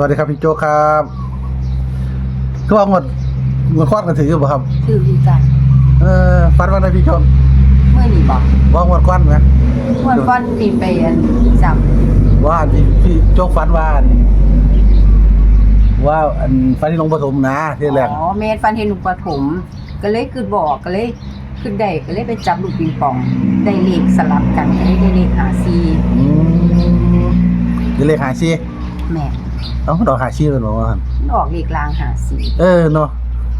วัสดีครับพี่โจกครับก็ว่างดงดคว้านกันถืออยู่บ่ครับ คือวิจัยเออฟันวันไหนพี่โจกเมื่อนี่บอกว่างดคว้านไหมเมื่อฟันนี่ไปอันจว่าอันที่พี่โจกฟันว่าอันว่าอันฟันที่ลงปฐมนะที่ำแรกอ๋อเมนฟันเห็นลูกปฐมก็เลยคือบอกก็เลยคือได้ก็เลยไปจับลูกปิงปอง ได้เลขสลับกันก็เลยได้เลขหาซีอืมจะเลขหาชีแม่ นต้องดอกหาชีเป็นบอกว่าหั่นมันออกเลขลางหาซีเออเนาะ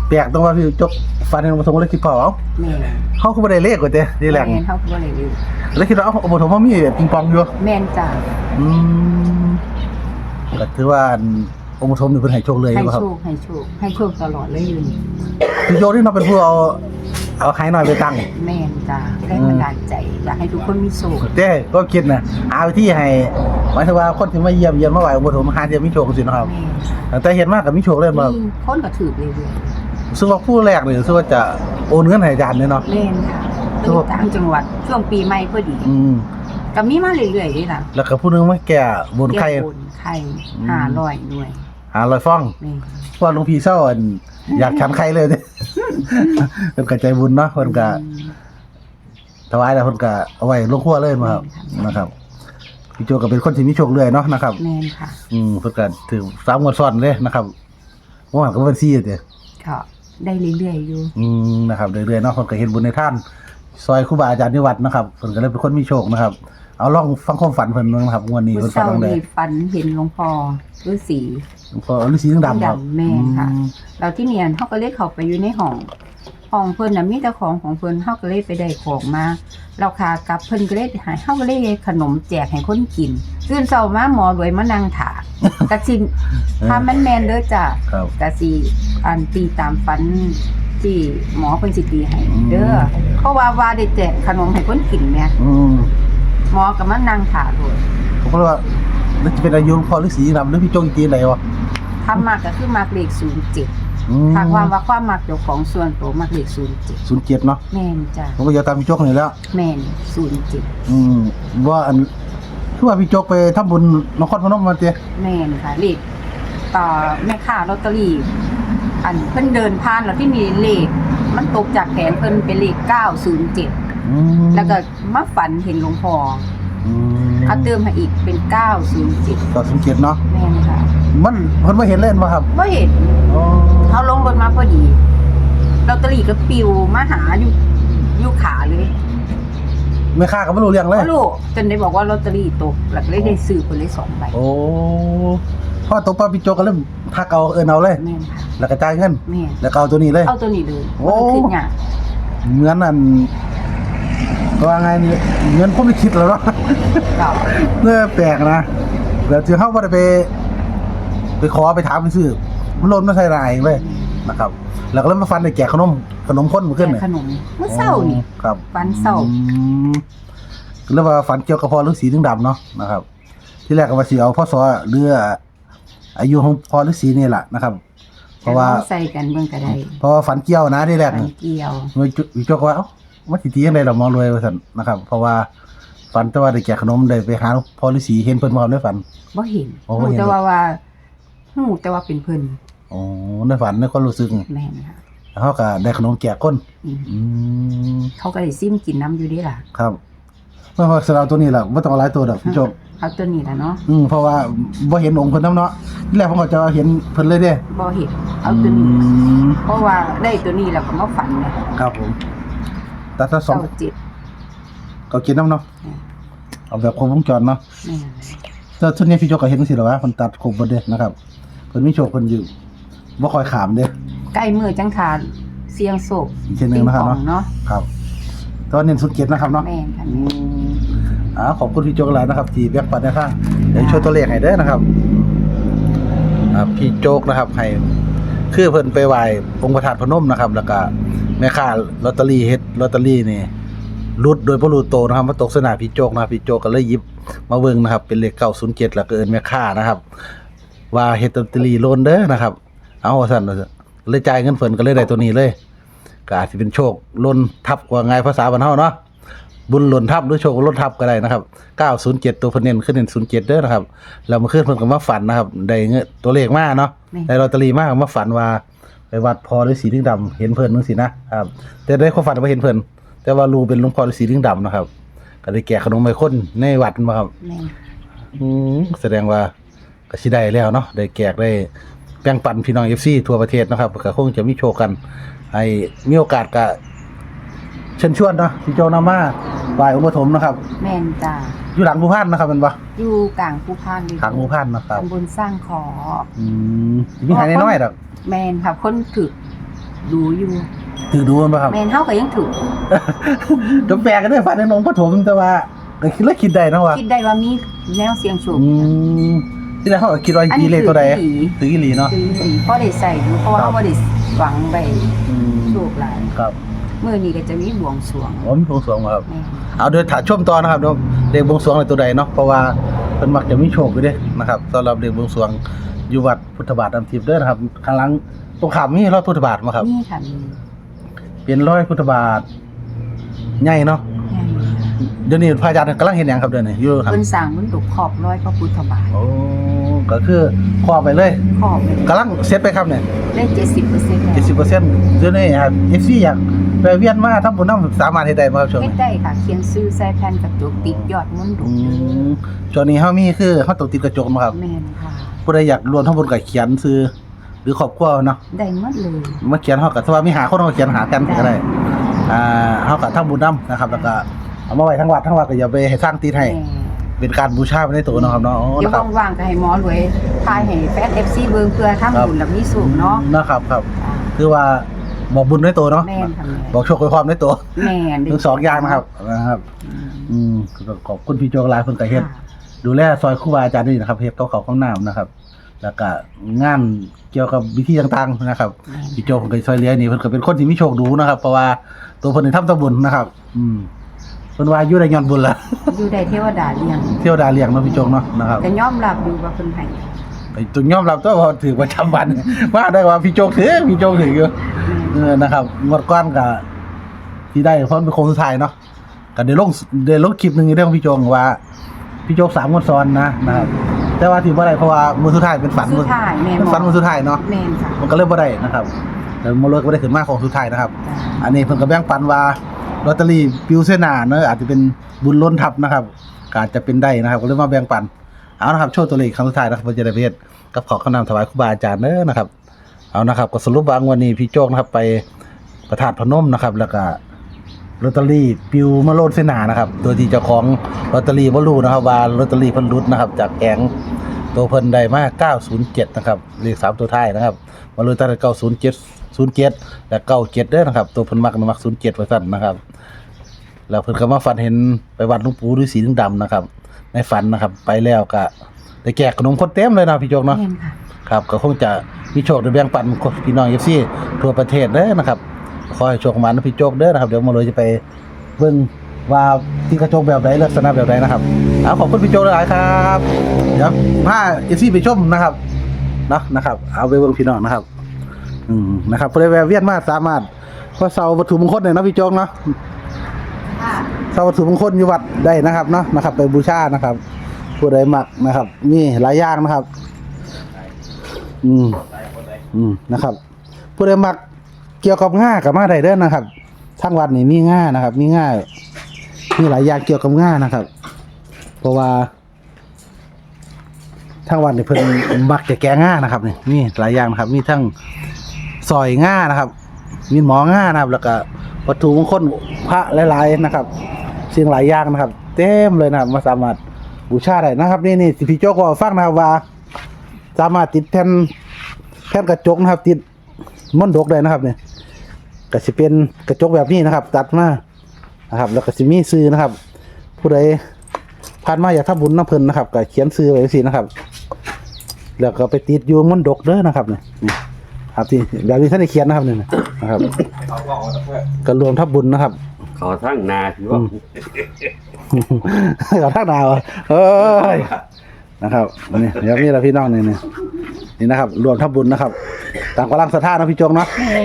แปลกตรงว่าพี่โจกฟันที่ลงปฐมเลยคิดพอเอ้าแม่นเขาคือบ่ได้เลขกว่าเด้ที่แรกแม่นเท่ากับว่าเลยเลขแล้วคิดว่าเอ้าปฐมเขามีปิงปองอยู่แม่นจ้าอืมก็ถือว่าอันองค์ปฐมนี่เพิ่นให้โชคเลยให้บ่ครับโชคให้โชคให้โชคตลอดเลยอยู่นี่พี่โจนี่เราเป็นผู้เอา เอาไข่หน่อยไปตั้งแม่นจ้าแรงบันดาลใจอยากให้ทุกคนมีโชคเจ้ก็คิดนะเอาที่ให้หมายถึงว่าคนที่มาเยี่ยมเยี่ยมมาไหว้องค์ปฐมหาเดียวมีโชคสิเนาะครับ แม่นแต่เห็นมากกับมีโชคเลยมามีคนก็ถือเรื่อยซึ่งว่าผู้แรกเลยซึ่งว่าจะโอนเงินให้อาจารย์เนี่ยเนาะๆเล่นค่ะโชเป็นคต่างจังหวัดช่วงปีใหม่พอดีอืมก็มีมาเรื่อยๆด้วยล่ะแล้วก็ผู้หนึงมาแก่บนไข่ เก็บบุญไข่อืม ห้าร้อยหน่วย หาลอยฟองนี่เพราะว่าหลวงพี่เศร้าอันอยากฉันไข่เลยเนี่ยเป็นกระใจบุญเนาะเพิ่นก็ถวายแล้วเพิ่นก็เอาไว้ลงครัวเลยมาครับนะครับ พี่โจก็เป็นคนที่มีโชคเรื่อยเนาะนะครับ แม่นค่ะอืมเพิ่นก็ถือสามงวดซ้อนเลยนะครับเมื่อวานก็เป็นซี่เด้อก็ได้เรื่อยๆอยู่ อืมนะครับเรื่อยๆเนาะเพิ่นก็เฮ็ดบุญในท่าน ซอยครูบาอาจารย์ที่วัดนะครับเพิ่นก็เลยเป็นคนมีโชคนะครับ เอาลองฟังความฝันเพิ่นบ้างนะครับงวดนี้เมื่เพิ่อนฝันเช้าจังได๋นี่ฝันเห็นหลวงพ่อฤาษีพอฤาษีดำๆครับดำแม่นค่ะ อืมเราที่เนียนเขาก็เลยเข้าไปอยู่ในห้องห้องเพิ่นน่ะมีแต่ของของเพิ่นเฮาก็เลยไปได้ของมา เราคากลับเพิ่นก็เลยหายเฮาก็เลยเฮ็ดขนมแจกให้คนกินตื่นเช้ามาหมอรวยมานั่งถากะสิถ้ามันแม่นเด้อจ้ะครับ กะสิอันตีตามฝันที่หมอเพิ่นสิตีให้อืมเด้อ เพราะว่าว่าได้แจกขนมให้คนกินแหม่อืมหมอก็มานั่งถาโดยผมก็เลยว่าแล้วจะเป็นอายุหลวงพ่อฤาษีดำหรือพี่โจงอีกทีไหนวะทำมากก็คือมากเลข07อืมถ้าความว่าความมักเจ้าของส่วนตัวมากเลข07ศูนย์เจ็ดเนาะแม่นจ้ะผมก็จะตามพี่โจกนี่แล้ว แม่น07อืมว่าอันคือว่าพี่โจกไปทำบุญนครพนมมาเตี้ยแม่นค่ะเลขต่อแม่ค้าลอตเตอรี่อันเพิ่นเดินผ่านแล้วที่มีเลข มันตกจากแขนเพิ่นเป็นเลข907อืมแล้วก็มาฝันเห็นหลวงพ่ออืมเขาเติมให้อีกเป็น907ก็ศูนย์เจ็ดเนาะแม่นค่ะมันเพิ่นบ่เห็นเล่นบ่ครับบ่เห็นอ๋อเขาลงรถมาพอดีลอตเตอรี่ก็ปิวมาหาอยู่อยู่ขาเลยแม่ค้าก็บ่รู้เรื่องเลย ก็ลูกจนได้บอกว่าลอตเตอรี่ตกแล้วก็เลยได้ซื้อไปเลยสองใบ โอ้ พ่อตกปลาพี่โจกก็เริ่มทักเอาเอินเอาเลย แม่นค่ะแล้วก็จ่ายเงิน แม่นแล้วก็เอาตัวนี้เลย เอาตัวนี้เลยโอ้ มันขึ้นยากเหมือนอันก็ว่าไงนี่เงินผมไม่คิดแล้วเนาะเก่าเนื้อแปลกนะแล้วที่เขาบ่ได้ไป ไปขอไปถามไปซื้อมันหล่นมาใส่รายเลยนะครับ แล้วก็เริ่มมาฟันในแจกขนม ขนมข้นมาขึ้นแจเนี่ยกขนมเมื่อเช้านี่ครับฟันเศร้าอืมเรียกว่าฝันเกี่ยวกับพ่อฤาษีถึงดำเนาะนะครับ ที่แรกก็ว่าสิเอาพ่อสอเรือ อายุของพ่อฤาษีนี่แหละนะครับ เพราะว่าแต่ใส่กันเบิ่งก็ได้เพราะว่าฝันเกี่ยวนะที่แรกฟันนี่เกี่ยววิจวิจกว่าเอ้ามันสิตียังไงเรามองรวยว่าซั่นนะครับ เพราะว่าฝันแต่ว่าได้แจกขนมได้ไปหาพ่อฤาษีเห็นเพิ่นมาในฝันบ่เห็นโอ้บ่เห็นแต่ว่าว่าหูแต่ว่าเป็นเพิ่นอ๋อในฝันในความรู้สึกแม่นค่ะแล้วเขาก็ได้ขนมแจกคนอืมอืมเขาก็ได้ซิมกินน้ำอยู่เดีล่ะ ครับเมื่อพอสเราตัวนี้ล่ะบ่ต้องเอาหลายตัวดอกพี่โจกเอาตัวนี้ล่ะเนาะอืมเพราะว่าบ่เห็นองค์เพิ่นนํเนาะ ที่แรกผมก็จะเห็นเพิ่นเลยเด้บ่เห็นเอาตัวนี้ มเพราะว่าได้ตัวนี้แล้วก็มาฝันเนี่ยครับผมแต่ถ้าสองเก้าเจ็ดก็กินน้ำเนาะอืมเอาแบบครบวงจรเนาะแม่นแต่ทุนนี้พี่โจกก็เห็นสิหรอวะเพิ่นตัดครบเบิดเด้นะครับเพิ่นมีโชคเพิ่นอยู่บ่ค่อยขามเด้ ใกล้มือจังทานเสียงโศกอีกเช่นหนึงนะครับปิเนาะงปองเนาะครับตอนเน้นสุดเจ็ดนะครับเนาะ แม่นค่ะอืมอ่าขอบคุณพี่โจกหลายนะครับ ที่แบ่งปันนะครับเดี๋ยวช่วยตัวเลขให้เด้อนะครับ พี่โจกนะครับให้คือเพิ่นไปไหว้องค์พระธาตุพนมนะครับ แล้วก็แม่ค้าลอตเตอรี่เฮ็ดลอตเตอรี่นี่รุดโดยบ่รู้โตนะครับมาตกสนามพี่โจกนะพี่โจกก็เลยหยิบมาเบิ่งนะครับ เป็นเลข907แล้วก็เอิ้นแม่ค้านะครับ ว่าเฮ็ดลอตเตอรี่โลนเด้อนะครับ เอาว่าซั่นเลยจ่ายเงินเพิ่นก็เลยได้ตัวนี้เลยก็อาจสิเป็นโชคล้นทับกว่าไงภาษาบ้านเฮาเนาะ บุญหล่นทับหรือโชคหล่นทับก็ได้นะครับ 907 ตัวเพิ่นเน้นขึ้นเน้น07เด้อนะครับแล้วเมื่อคืนเพิ่นก็มาฝันนะครับได้เงินตัวเลขมาเนาะแม่นได้ลอตเตอรี่มาก็มาฝันว่าไปวัดพอฤาษีลิงดำเห็นเพิ่นจังซี่นะครับแต่ได้ความฝันว่าเห็นเพิ่นแต่ว่ารู้เป็นหลวงพ่อฤาษีลิงดำนะครับก็ได้แกะขนมให้คนในวัดมาครับแม่นอืมแสดงว่าก็สิได้แล้วเนาะได้แจกได้แบ่งปันพี่น้อง FC ทั่วประเทศนะครับก็คงจะมีโชว์กันให้มีโอกาสก็ เชิญชวนเนาะที่โจนามาบายอุปถมภ์นะครับ แม่นจ้าอยู่หลังภูพานนะครับแมันบ่อยู่กลางภูพานอยู่หลังภูพานนะครับตำบลสร้างขออืมมีหายน้อยๆดอกแม่นค่ะคนถึกดูอยู่ถือดูมันบ่ครับแม่นเฮาก็ยังถึกจะแปลกันได้ฝันในหลวงปฐมแต่ว่าก็คิดแล้วคิดได้นะว่าคิดได้ว่ามีแนวเสียงโชคอืมที่แรกเขาก็คิดว่าอีเลขตัวใดถือถืออีหลีเนาะถือสีเพราะได้ใส่อยู่เพราะว่าครับเฮาบ่ได้หวังไปอืมโชคหลายครับ มื้อนี้ก็จะมีบวงสรวงผมมีผู้สวงมาครับ แม่นเอาเดี๋ยวถามชมต่อนะครับเดี๋ยวเรียกบวงสรวงอะไรตัวใดเนาะเพราะว่าเพิ่นมักจะมีโชคอยู่เด้นะครับสำหรับเรียกบวงสรวงอยู่วัดพุทธบาทน้ำทิพย์เด้อนะครับข้างหลังตรงขามมีรอยพุทธบาทมาครับ นี่ค่ะมีเป็นรอยพุทธบาทใหญ่เนาะใหญ่เดี๋ยวนี้พระอาจารย์กำลังเห็นหยังครับเดี๋ยวนี้อยู่ครับเพิ่นสร้างมันตุกขอบร้อยพระพุทธบาทโอ้ก็คือครอบไปเลยขอบเลยกำลังเซ็ตไปครับเนี่ย ได้70%แล้ว 70%เดี๋ยวนี้ครับ FC อยาก ไปเวียนมาทำบุญนำสามารถเฮ็ดได้บ่ครับช่วงเฮ็ดนี้ได้ค่ะ เขียนชื่อใส่แผ่นกระจกติดยอดมนต์ดุอืมช่วงนี้เฮามีคือเฮาต้องติดกระจกมาครับแม่นค่ะ ผู้ใดอยากรวมทั้งบุญก็เขียนซื้อหรือครอบครัวเนาะได้หมดเลยมาเขียนเฮาก็ถ้าว่ามีหาคนเฮาก็เขียนหากันก็ได้อ่าเฮาก็ทำบุญนํนะครับแล้วก็เอามาไว้ทั้งวัดทั้งวัดก็อย่าไปให้สร้างตีนให้ แม่เป็นการบูชาไปในตัวเนาะครับเนาะอ๋อเดี๋ยวนะครับ ว่างๆก็ให้หมอรวยพายให้แฟน FC เบิ่งเพื่อทำบุญแล้วมีสูงเนาะนะครับครับอ่าคือว่า บอกบุญในตัวเนาะแม่นค่ะแม่บอกโชคกับความในตัวแม่นทั้งสองอย่างนะครับนะครับ อืมอืมก็ขอบคุณพี่โจกหลายเพิ่นก็เฮ็ด ค่ะดูแลซอยครูบาอาจารย์นี่นะครับเฮ็ดกับเขาวของน้ำนะครับ แล้วก็งานเกี่ยวกับวิธีต่างๆนะครับแม่น พี่โจเพิ่นก็ซอยเหลือนี่เพิ่นก็เป็นคนที่มีโชคดูนะครับ เพราะว่าตัวเพิ่นนี่ทำแตบุญนะครับ อืมเพิ่นว่าอยู่ได้ย้อนบุญล่ะอยู่ได้เทวดาเลี้ยงเที่ยวดาเลี้ยงเนาะพี่โจเนาะนะครับ ก็ยอมรับอยู่ว่าเพิ่นให้ ไอ้ตุงยอมรับตัวว่าถือประจำวัน ว่าได้ว่าพี่โจถือพี่โจถืออยู่เออนะครับงวดก้อนก็ที่ได้เพราะเป็นโคงสุดท้ายเนาะก็ได้ลงได้ลงคลิปหนึงอยู่เรื่องพี่โจว่า พี่โจสามงวดซ้อนนะนะครับแต่ว่าที่บ่ได้เพราะว่ามือสุดท้ายเป็นฝันสุดท้ายแม่เป็นฝันมือสุดท้ายเนาะแม่นค่ะมันก็เลยบ่ได้นะครับแต่มาเลยก็บ่ได้ขึ้นมาของสุดท้ายนะครับจ้ะอันนี้เพิ่นก็แบ่งปันว่าลอตเตอรี่ปิวเสนาเนอะอาจจะเป็นบุญล้นทับนะครับก็อาจจะเป็นได้นะครับ ก็เลยมาแบ่งปัน เอานะครับโชว์ตัวเลขครั้งสุดท้ายนะครับเพื่อจะได้ไปเฮ็ดกับขอคำนำถวายครูบาอาจารย์เด้อนะครับ เอานะครับก็สรุปว่างวันนี้พี่โจกนะครับไปประทาดพนมนะครับ แล้วก็ลอตเตอรี่ปิวมาโลดเสนานะครับโดยที่เจ้าของลอตเตอรี่บ่รู้นะครับว่าลอตเตอรี่พิ่นหลุดนะครับ จากแผงตัวเพิ่นได้มา 907 นะครับเลขสามตัวท้ายนะครับมาเลยตั้งแต่เก้าศูนย์เจ็ดศูนย์เจ็ดและเก้าเจ็ดเด้อนะครับ ตัวเพิ่นมักมักศูนย์เจ็ดไว้สั่นนะครับ แล้วเพิ่นก็มาฝันเห็นไปวัดหลวงปู่ฤาษีลิงดำนะครับ ในฝันนะครับ ไปแล้วก็ได้แจกขนมคนเต็มเลยนะพี่โจกเนาะ แม่นค่ะ ครับก็คงจะมีโชคได้แบ่งปันพี่น้องเอฟซีทั่วประเทศเด้อนะครับขอให้โชคมานะพี่โจกเด้อนะครับเดี๋ยวมาเลยจะไปเบิ่งว่าที่กระจกแบบใดลักษณะแบบใดนะครับเอาขอบคุณพี่โจกหลายๆครับเดี๋ยวพาเอฟซีไปชมนะครับเนาะนะครับ เอาไปเบิ่งพี่น้องนะครับ อืมนะครับผู้ใดแวะเวียนมาสามารถพระเสาวัตถุมงคลเนี่ยเนาะพี่โจกเนาะ ค่ะ เสาวัตถุมงคลอยู่วัดได้นะครับเนาะนะครับ ไปบูชานะครับ ผู้ใดมักนะครับ มีหลายอย่างนะครับ อืมอืมนะครับ ผู้ใดมักเกี่ยวกับง่ากับมาไดเด้อนะครับทางวัดนี่มีง่านะครับ มีง่ามีหลายอย่างเกี่ยวกับง่านะครับ เพราะว่าทางวัดนี่เพิ่นมักจะแกงง่านะครับนี่มีหลายอย่างนะครับ มีทั้งซอยง่านะครับ มีหมอง่านะครับ แล้วก็วัตถุมงคลพระหลายๆนะครับ สิ่งหลายอย่างนะครับ เต็มเลยนะครับมาสามารถบูชาได้นะครับ นี่นี่สิพี่โจกก็ฟังนะครับว่า สามารถติดแผ่นแผ่นกระจกนะครับ ติดม่อนดกได้นะครับเนี่ยก็จะเป็นกระจกแบบนี้นะครับ ตัดมานะครับ แล้วก็จะมีซื้อนะครับ ผู้ใดผ่านมาอยากทำบุญน้ำเพลินนะครับก็เขียนซื้อไว้สินะครับ แล้วก็ไปติดอยู่ม่อนดกเด้อนะครับเนี่ยนะครับที่แบบนี้ท่านได้เขียนนะครับเนี่ยนะครับ ก็รวมทับบุญนะครับ เขาทั้งนาคือว่าขอทักดาวเอ้ยนะครับนี่เดี๋ยวมีเราพี่น้องนี่นี่นี่นะครับ รวมทับบุญนะครับตามกำลังศรัทธานะพี่จงเนาะ แม่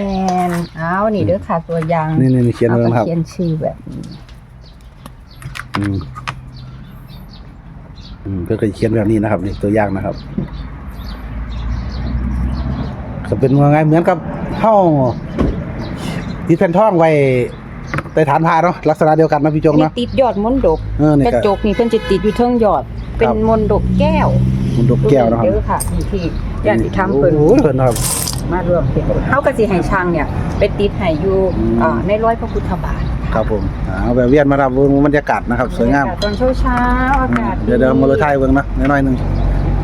นเอานี่เด้อค่ะตัวอย่างนี่นี่นี่เขียนไว้นะครับอาก็เขียนชื่อแบบนี้อืมอืมก็เคยเขียนแบบนี้นะครับนี่ตัวอย่างนะครับก็เป็นว่าไงเหมือนกับเข้าติดแผ่นท่องไว้ ใต้ฐานพาเนาะลักษณะเดียวกันนะพี่จงนี่เนาะ ติดยอดมนต์ดกเออนี่กระก็จกนี่เพิ่นจะติดอยู่เทิงยอด เป็นมนต์ดกแก้วมันดกแก้วนะครับเด้อค่ะที่ที่ญาติธรรมเพิ่นโอ้โหเพิ่นนะครับ มาร่วมเป็นเฮาก็สิให้ช่างเนี่ย ไปติดให้อยู่อืม อ่าในร้อยพระพุทธบาทครับผมเอาแบบเวียนมารับเบิ่งบรรยากาศนะครับ สวยงาม ตอนเช้าๆอากาศเดี๋ยวเดี๋ยวมาเลยไทยเบิ่งนะน้อยๆหนึง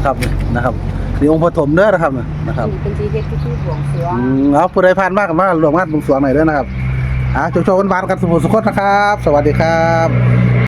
ครับนี่นะครับนี่องค์ปฐมเด้อนะครับนะครับ เป็นที่เฮ็ดพิธีบวงสรวง อืมเอาผู้ใดผ่านมากกันมาหลวงมาบวงสรวงหน่อยด้วยนะครับ อะโชว์ๆกันบานๆกันสมุทรสุขนะครับ สวัสดีครับ